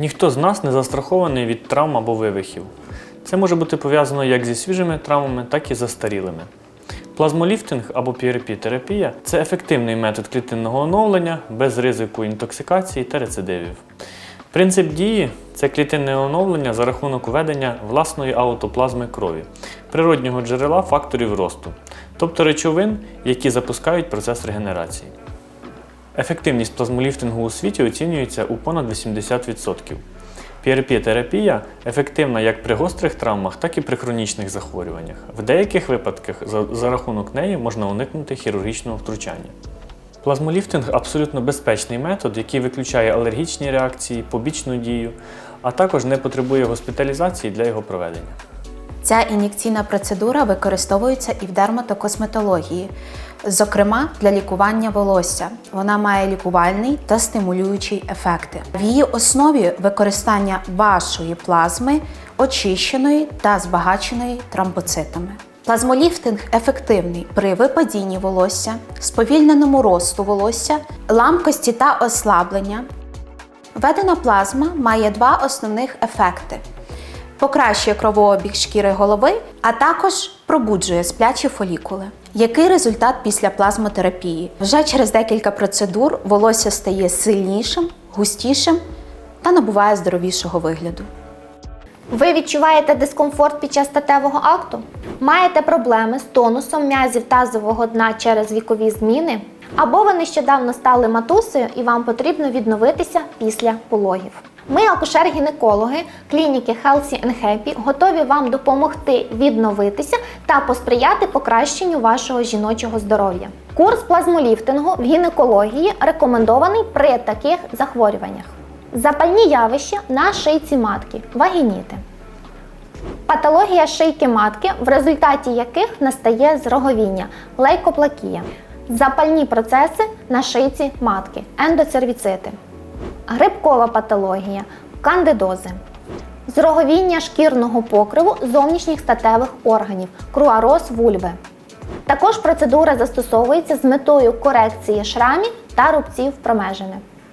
Ніхто з нас не застрахований від травм або вивихів. Це може бути пов'язано як зі свіжими травмами, так і застарілими. Плазмоліфтинг або PRP-терапія це ефективний метод клітинного оновлення без ризику інтоксикації та рецидивів. Принцип дії це клітинне оновлення за рахунок введення власної аутоплазми крові, природнього джерела факторів росту, тобто речовин, які запускають процес регенерації. Ефективність плазмоліфтингу у світі оцінюється у понад 80%. PRP-терапія ефективна як при гострих травмах, так і при хронічних захворюваннях. В деяких випадках за, за рахунок неї можна уникнути хірургічного втручання. Плазмоліфтинг абсолютно безпечний метод, який виключає алергічні реакції, побічну дію, а також не потребує госпіталізації для його проведення. Ця ін'єкційна процедура використовується і в дерматокосметології, зокрема для лікування волосся. Вона має лікувальний та стимулюючий ефекти. В її основі використання вашої плазми, очищеної та збагаченої тромбоцитами. Плазмоліфтинг ефективний при випадінні волосся, сповільненому росту волосся, ламкості та ослаблення. Введена плазма має два основних ефекти покращує кровообіг шкіри голови, а також пробуджує сплячі фолікули. Який результат після плазмотерапії? Вже через декілька процедур волосся стає сильнішим, густішим та набуває здоровішого вигляду. Ви відчуваєте дискомфорт під час статевого акту? Маєте проблеми з тонусом м'язів тазового дна через вікові зміни? Або ви нещодавно стали матусею і вам потрібно відновитися після пологів? Ми, акушер-гінекологи клініки Healthy and Happy, готові вам допомогти відновитися та посприяти покращенню вашого жіночого здоров'я. Курс плазмоліфтингу в гінекології рекомендований при таких захворюваннях. Запальні явища на шийці матки, вагініти. Патологія шийки матки, в результаті яких настає зроговіння, лейкоплакія. Запальні процеси на шийці матки, ендоцервіцити. Грибкова патологія, кандидози. Зроговіння шкірного покриву зовнішніх статевих органів, круароз вульви. Також процедура застосовується з метою корекції шрамів та рубців промежини.